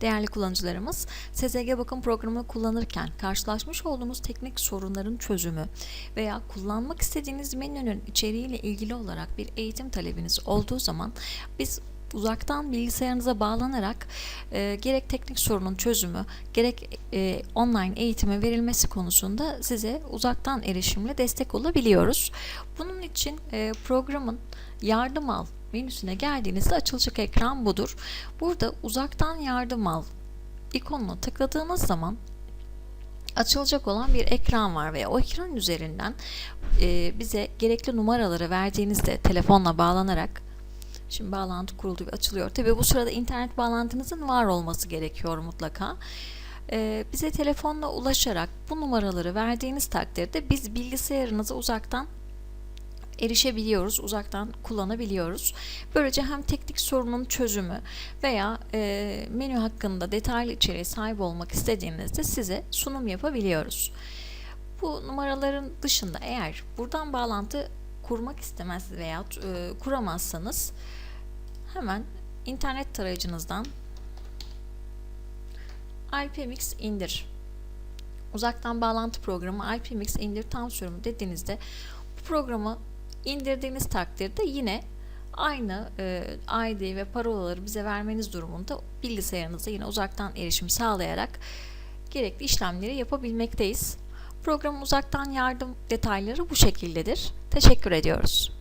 Değerli kullanıcılarımız, SZG Bakım programını kullanırken karşılaşmış olduğunuz teknik sorunların çözümü veya kullanmak istediğiniz menünün içeriğiyle ilgili olarak bir eğitim talebiniz olduğu zaman biz uzaktan bilgisayarınıza bağlanarak e, gerek teknik sorunun çözümü gerek e, online eğitime verilmesi konusunda size uzaktan erişimle destek olabiliyoruz. Bunun için e, programın yardım al menüsüne geldiğinizde açılacak ekran budur. Burada uzaktan yardım al ikonuna tıkladığınız zaman açılacak olan bir ekran var ve o ekran üzerinden e, bize gerekli numaraları verdiğinizde telefonla bağlanarak şimdi bağlantı kuruldu ve açılıyor. Tabi bu sırada internet bağlantınızın var olması gerekiyor mutlaka. E, bize telefonla ulaşarak bu numaraları verdiğiniz takdirde biz bilgisayarınızı uzaktan erişebiliyoruz, uzaktan kullanabiliyoruz. Böylece hem teknik sorunun çözümü veya e, menü hakkında detaylı içeriğe sahip olmak istediğinizde size sunum yapabiliyoruz. Bu numaraların dışında eğer buradan bağlantı kurmak istemez veya e, kuramazsanız hemen internet tarayıcınızdan IPMX indir. Uzaktan bağlantı programı IPMX indir tam sürümü dediğinizde bu programı indirdiğiniz takdirde yine aynı e, ID ve parolaları bize vermeniz durumunda bilgisayarınıza yine uzaktan erişim sağlayarak gerekli işlemleri yapabilmekteyiz. Programın uzaktan yardım detayları bu şekildedir. Teşekkür ediyoruz.